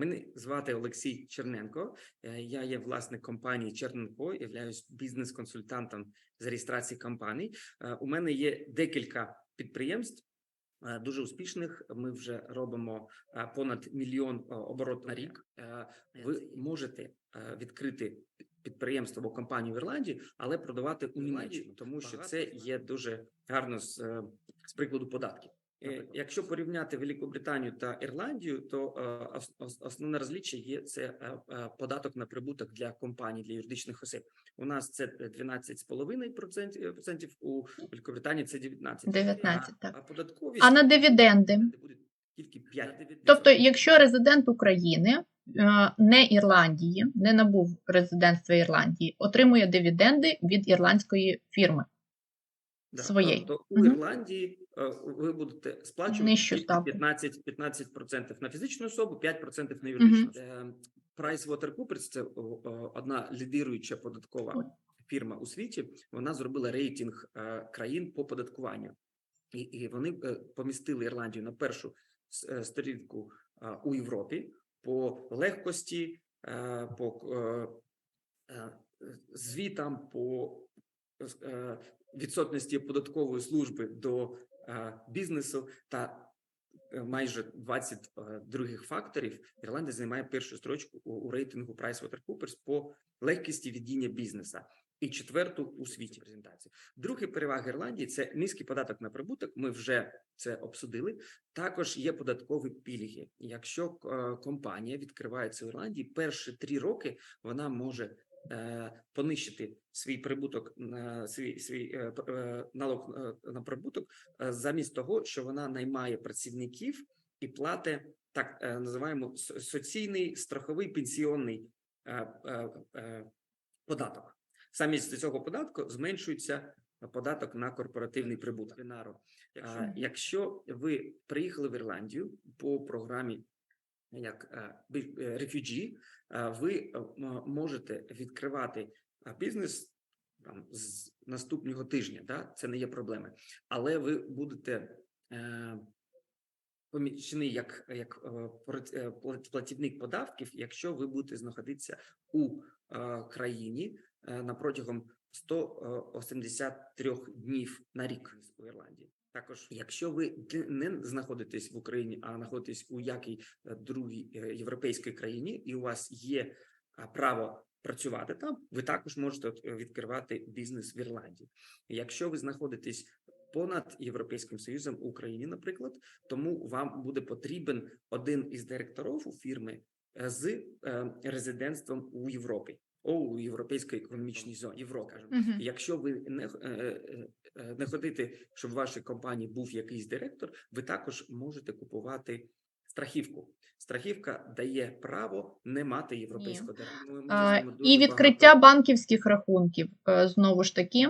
Мене звати Олексій Черненко. Е, Я є власник компанії Черненко, являюсь бізнес-консультантом з реєстрації компаній. Е, У мене є декілька підприємств. е, Дуже успішних. Ми вже робимо понад мільйон оборот на рік. Ви можете відкрити підприємство або компанію в Ірландії, але продавати у Німеччину, тому що це є дуже гарно з, з прикладу податків. Е, Якщо порівняти Велику Британію та Ірландію, то е, ос- ос- основне розліччя є це е, податок на прибуток для компаній для юридичних осіб. У нас це 12,5% процентів, процентів, у Великобританії це 19%. 19, а, так. а податкові А на дивіденди? буде тільки 5%. Тобто, якщо резидент України, не Ірландії, не набув резидентства Ірландії, отримує дивіденди від ірландської фірми. Да, своєї. Тобто у. Ірландії е, ви будете сплачувати Нижчу тільки ставку. 15, 15% на фізичну особу, 5% на юридичну. Е, PricewaterhouseCoopers – це о, о, одна лідируюча податкова фірма у світі. Вона зробила рейтинг країн по податкуванню, і, і вони помістили Ірландію на першу е, сторінку е, у Європі по легкості, е, по звітам, по відсотності податкової служби до е, бізнесу та е, майже 20 е, других факторів Ірландія займає першу строчку у, рейтингу PricewaterhouseCoopers по легкості ведіння бізнеса і четверту у світі презентації. Другі переваги Ірландії це низький податок на прибуток. Ми вже це обсудили. Також є податкові пільги. Якщо е, компанія відкривається в Ірландії, перші три роки вона може е, понищити свій прибуток на свій свій е, е, налог е, на прибуток, е, замість того, що вона наймає працівників і платить так е, називаємо соційний страховий пенсіонний е, е, е, податок. Замість цього податку зменшується податок на корпоративний прибуток. Якщо ви приїхали в Ірландію по програмі як е, е, refugee, е, ви можете відкривати бізнес там з наступного тижня. Да? Це не є проблеми, але ви будете помічений як, як платівник податків, якщо ви будете знаходитися у країні на протягом 183 днів на рік у Ірландії. Також, якщо ви не знаходитесь в Україні, а знаходитесь у якій е, другій е, європейській країні, і у вас є право працювати там, ви також можете е, відкривати бізнес в Ірландії. Якщо ви знаходитесь понад Європейським Союзом у Україні, наприклад, тому вам буде потрібен один із директорів у фірми з резидентством у Європі. О, у європейській економічній зоні Європа. Мгм. Якщо ви не, не хочете, щоб в вашій компанії був якийсь директор, ви також можете купувати страхівку. Страхівка дає право не мати європейського директора. І багато- відкриття банківських рахунків е, знову ж таки.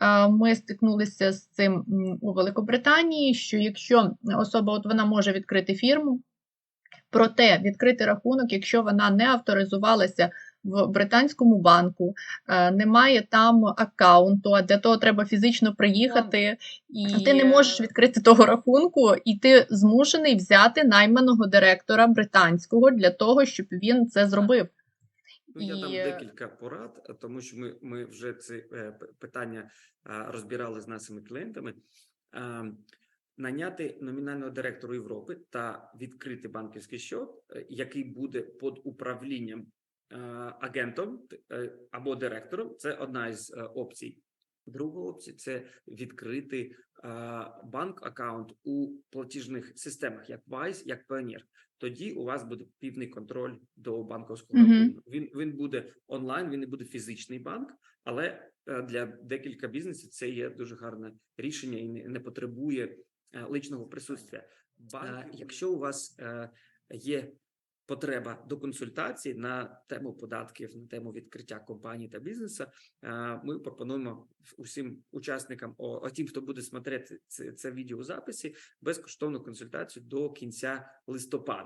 е, Ми стикнулися з цим у Великобританії, що якщо особа от вона може відкрити фірму, проте відкрити рахунок, якщо вона не авторизувалася в британському банку, е, немає там аккаунту, а для того треба фізично приїхати, і ти не можеш відкрити того рахунку, і ти змушений взяти найманого директора британського для того, щоб він це зробив. Ну, я там І- декілька порад, тому що ми, ми вже це е, питання розбирали з нашими клієнтами. Наняти номінального директора Європи та відкрити банківський счет, е, який буде під управлінням агентом е, або директором. Це одна із е, опцій. Друга опція це відкрити банк аккаунт у платіжних системах, як Wise, як Payoneer тоді у вас буде півний контроль до банковського Мгм. рахунку. Він він буде онлайн, він не буде фізичний банк, але е, для декілька бізнесів це є дуже гарне рішення і не, не потребує е, личного присутствия. Банк, якщо у вас е, є потреба до консультації на тему податків, на тему відкриття компаній та бізнесу, ми пропонуємо усім учасникам, о тим, хто буде смотрети це, це записі, безкоштовну консультацію до кінця листопада.